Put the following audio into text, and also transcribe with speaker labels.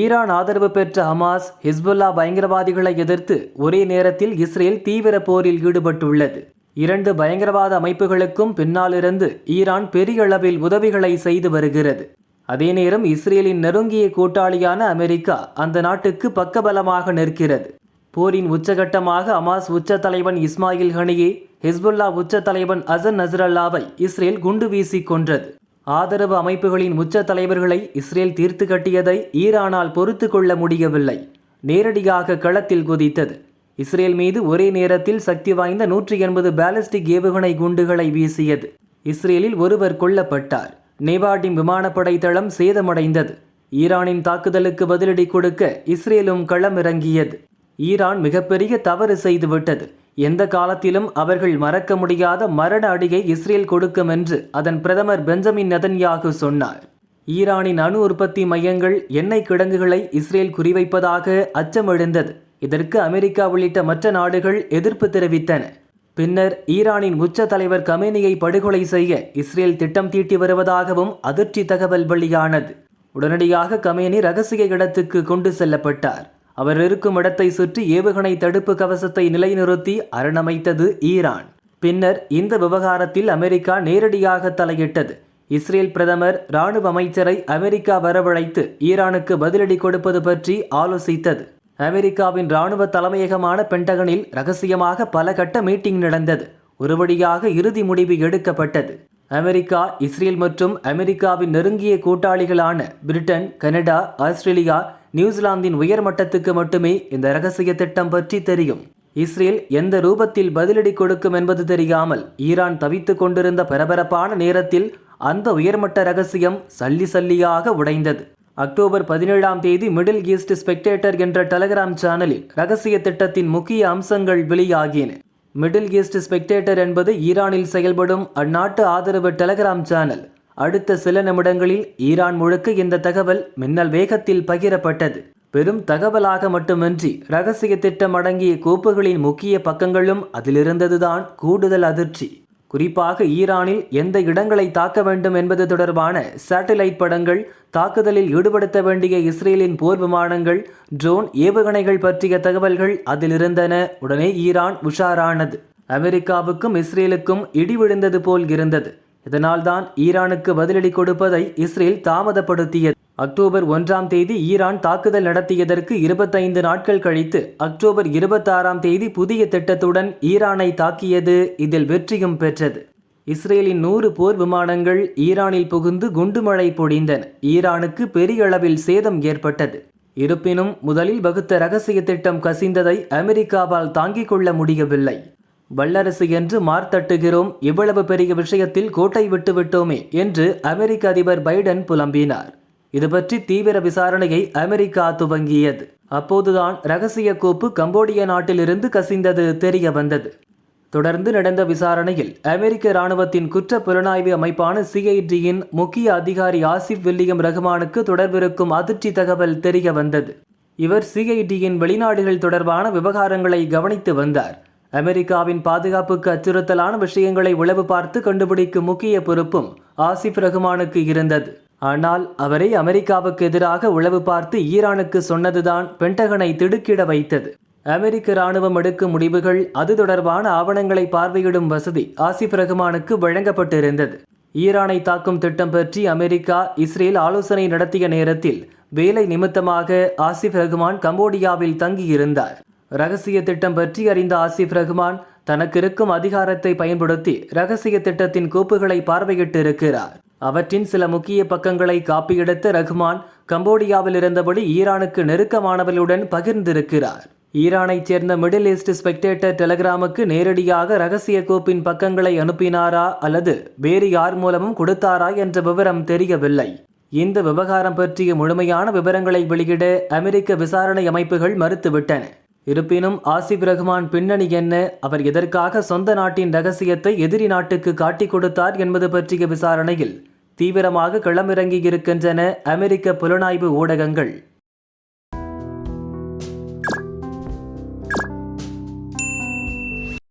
Speaker 1: Iran ஆதரவு பெற்ற Hamas Hezbollah பயங்கரவாதிகளை எதிர்த்து ஒரே நேரத்தில் இஸ்ரேல் தீவிர போரில் ஈடுபட்டுள்ளது. இரண்டு பயங்கரவாத அமைப்புகளுக்கும் பின்னாலிருந்து ஈரான் பெரிய அளவில் உதவிகளை செய்து வருகிறது. அதே நேரம் இஸ்ரேலின் நெருங்கிய கூட்டாளியான அமெரிக்கா அந்த நாட்டுக்கு பக்கபலமாக நிற்கிறது. போரின் உச்சகட்டமாக ஹமாஸ் உச்ச தலைவன் இஸ்மாயில் ஹனியே ஹிஸ்புல்லா உச்ச தலைவன் அசன் நஸ்ரல்லாவை இஸ்ரேல் குண்டு வீசி கொன்றது. ஆதரவு அமைப்புகளின் உச்ச தலைவர்களை இஸ்ரேல் தீர்த்து கட்டியதை ஈரானால் பொறுத்து கொள்ள முடியவில்லை. நேரடியாக களத்தில் குதித்தது. இஸ்ரேல் மீது ஒரே நேரத்தில் சக்தி வாய்ந்த நூற்றி எண்பது பாலிஸ்டிக் ஏவுகணை குண்டுகளை வீசியது. இஸ்ரேலில் ஒருவர் கொல்லப்பட்டார். நேவாடின் விமானப்படை தளம் சேதமடைந்தது. ஈரானின் தாக்குதலுக்கு பதிலடி கொடுக்க இஸ்ரேலும் களமிறங்கியது. ஈரான் மிகப்பெரிய தவறு செய்துவிட்டது. எந்த காலத்திலும் அவர்கள் மறக்க முடியாத மரண அடியை இஸ்ரேல் கொடுக்கும் என்று அதன் பிரதமர் பெஞ்சமின் நதன்யாகு சொன்னார். ஈரானின் அணு உற்பத்தி மையங்கள் எண்ணெய் கிடங்குகளை இஸ்ரேல் குறிவைப்பதாக அச்சம் எழுந்தது இதற்கு அமெரிக்கா உள்ளிட்ட மற்ற நாடுகள் எதிர்ப்பு தெரிவித்தன. பின்னர் ஈரானின் உச்ச தலைவர் கமேனியை படுகொலை செய்ய இஸ்ரேல் திட்டம் தீட்டி வருவதாகவும் அதிர்ச்சி தகவல் வெளியானது. உடனடியாக கமேனி ரகசிய இடத்துக்கு கொண்டு செல்லப்பட்டார். அவர் இருக்கும் இடத்தை சுற்றி ஏவுகணை தடுப்பு கவசத்தை நிலைநிறுத்தி அரணமைத்தது ஈரான். பின்னர் இந்த விவகாரத்தில் அமெரிக்கா நேரடியாக தலையிட்டது. இஸ்ரேல் பிரதமர் ராணுவ அமைச்சரை அமெரிக்கா வரவழைத்து ஈரானுக்கு பதிலடி கொடுப்பது பற்றி ஆலோசித்தது. அமெரிக்காவின் ராணுவ தலைமையகமான பென்டகனில் ரகசியமாக பல கட்ட மீட்டிங் நடந்தது. ஒருவழியாக இறுதி முடிவு எடுக்கப்பட்டது. அமெரிக்கா இஸ்ரேல் மற்றும் அமெரிக்காவின் நெருங்கிய கூட்டாளிகளான பிரிட்டன் கனடா ஆஸ்திரேலியா நியூசிலாந்தின் உயர் மட்டத்துக்கு மட்டுமே இந்த ரகசிய திட்டம் பற்றி தெரியும். இஸ்ரேல் எந்த ரூபத்தில் பதிலடி கொடுக்கும் என்பது தெரியாமல் ஈரான் தவித்துக் கொண்டிருந்த பரபரப்பான நேரத்தில் அந்த உயர்மட்ட ரகசியம் சல்லி சல்லியாக உடைந்தது. அக்டோபர் பதினேழாம் தேதி மிடில் ஈஸ்ட் ஸ்பெக்டேட்டர் என்ற டெலகிராம் சேனலில் ரகசிய திட்டத்தின் முக்கிய அம்சங்கள் வெளியாகின. மிடில் ஈஸ்ட் ஸ்பெக்டேட்டர் என்பது ஈரானில் செயல்படும் அந்நாட்டு ஆதரவு டெலகிராம் சேனல். அடுத்த சில நிமிடங்களில் ஈரான் முழுக்க இந்த தகவல் மின்னல் வேகத்தில் பகிரப்பட்டது. பெரும் தகவலாக மட்டுமின்றி ரகசிய திட்டம் அடங்கிய கோப்புகளின் முக்கிய பக்கங்களும் அதிலிருந்ததுதான் கூடுதல் அதிர்ச்சி. குறிப்பாக ஈரானில் எந்த இடங்களை தாக்க வேண்டும் என்பது தொடர்பான சேட்டலைட் படங்கள் தாக்குதலில் ஈடுபடுத்த வேண்டிய இஸ்ரேலின் போர் விமானங்கள் ட்ரோன் ஏவுகணைகள் பற்றிய தகவல்கள் அதில் இருந்தன உடனே ஈரான் உஷாரானது. அமெரிக்காவுக்கும் இஸ்ரேலுக்கும் இடி விழுந்தது போல் இருந்தது. இதனால்தான் ஈரானுக்கு பதிலடி கொடுப்பதை இஸ்ரேல் தாமதப்படுத்தியது. அக்டோபர் ஒன்றாம் தேதி ஈரான் தாக்குதல் நடத்தியதற்கு இருபத்தைந்து நாட்கள் கழித்து அக்டோபர் இருபத்தாறாம் தேதி புதிய திட்டத்துடன் ஈரானை தாக்கியது இதில் வெற்றியும் பெற்றது. இஸ்ரேலின் நூறு போர் விமானங்கள் ஈரானில் புகுந்து குண்டுமழை பொழிந்தன. ஈரானுக்கு பெரிய அளவில் சேதம் ஏற்பட்டது. இருப்பினும் முதலில் வகுத்த ரகசிய திட்டம் கசிந்ததை அமெரிக்காவால் தாங்கிக் கொள்ள முடியவில்லை. வல்லரசு என்று மார்த்தட்டுகிறோம் இவ்வளவு பெரிய விஷயத்தில் கோட்டை விட்டுவிட்டோமே என்று அமெரிக்க அதிபர் பைடன் புலம்பினார். இது பற்றி தீவிர விசாரணையை அமெரிக்கா துவங்கியது. அப்போதுதான் ரகசிய கோப்பு கம்போடிய நாட்டிலிருந்து கசிந்தது தெரிய வந்தது. தொடர்ந்து நடந்த விசாரணையில் அமெரிக்க இராணுவத்தின் குற்ற புலனாய்வு அமைப்பான சிஐடியின் முக்கிய அதிகாரி ஆசிப் வில்லியம் ரஹ்மானுக்கு தொடர்பிருக்கும் அதிர்ச்சி தகவல் தெரிய வந்தது. இவர் சிஐடியின் வெளிநாடுகள் தொடர்பான விவகாரங்களை கவனித்து வந்தார். அமெரிக்காவின் பாதுகாப்புக்கு அச்சுறுத்தலான விஷயங்களை உளவு பார்த்து கண்டுபிடிக்கும் முக்கிய பொறுப்பும் ஆசிப் ரஹ்மானுக்கு இருந்தது. ஆனால் அவரை அமெரிக்காவுக்கு எதிராக உளவு பார்த்து ஈரானுக்கு சொன்னதுதான் பென்டகனை திடுக்கிட வைத்தது. அமெரிக்க இராணுவம் எடுக்கும் முடிவுகள் அது தொடர்பான ஆவணங்களை பார்வையிடும் வசதி ஆசிப் ரஹ்மானுக்கு வழங்கப்பட்டிருந்தது. ஈரானை தாக்கும் திட்டம் பற்றி அமெரிக்கா இஸ்ரேல் ஆலோசனை நடத்திய நேரத்தில் வேலை நிமித்தமாக ஆசிப் ரஹ்மான் கம்போடியாவில் தங்கியிருந்தார். ரகசிய திட்டம் பற்றி அறிந்த ஆசிப் ரஹ்மான் தனக்கு இருக்கும் அதிகாரத்தை பயன்படுத்தி ரகசிய திட்டத்தின் கோப்புகளை பார்வையிட்டு இருக்கிறார். அவற்றின் சில முக்கிய பக்கங்களை காப்பியெடுத்த ரஹ்மான் கம்போடியாவில் இருந்தபடி ஈரானுக்கு நெருக்கமானவர்களுடன் பகிர்ந்திருக்கிறார். ஈரானைச் சேர்ந்த மிடில் ஈஸ்ட் ஸ்பெக்டேட்டர் டெலகிராமுக்கு நேரடியாக ரகசிய கோப்பின் பக்கங்களை அனுப்பினாரா அல்லது வேறு யார் மூலமும் கொடுத்தாரா என்ற விவரம் தெரியவில்லை. இந்த விவகாரம் பற்றிய முழுமையான விவரங்களை வெளியிட அமெரிக்க விசாரணை அமைப்புகள் மறுத்துவிட்டன. இருப்பினும் ஆசிப் ரஹ்மான் பின்னணி என்ன? அவர் எதற்காக சொந்த நாட்டின் ரகசியத்தை எதிரி நாட்டுக்கு காட்டிக் கொடுத்தார் என்பது பற்றிய விசாரணையில் தீவிரமாக களமிறங்கியிருக்கின்றன அமெரிக்க புலனாய்வு ஊடகங்கள்.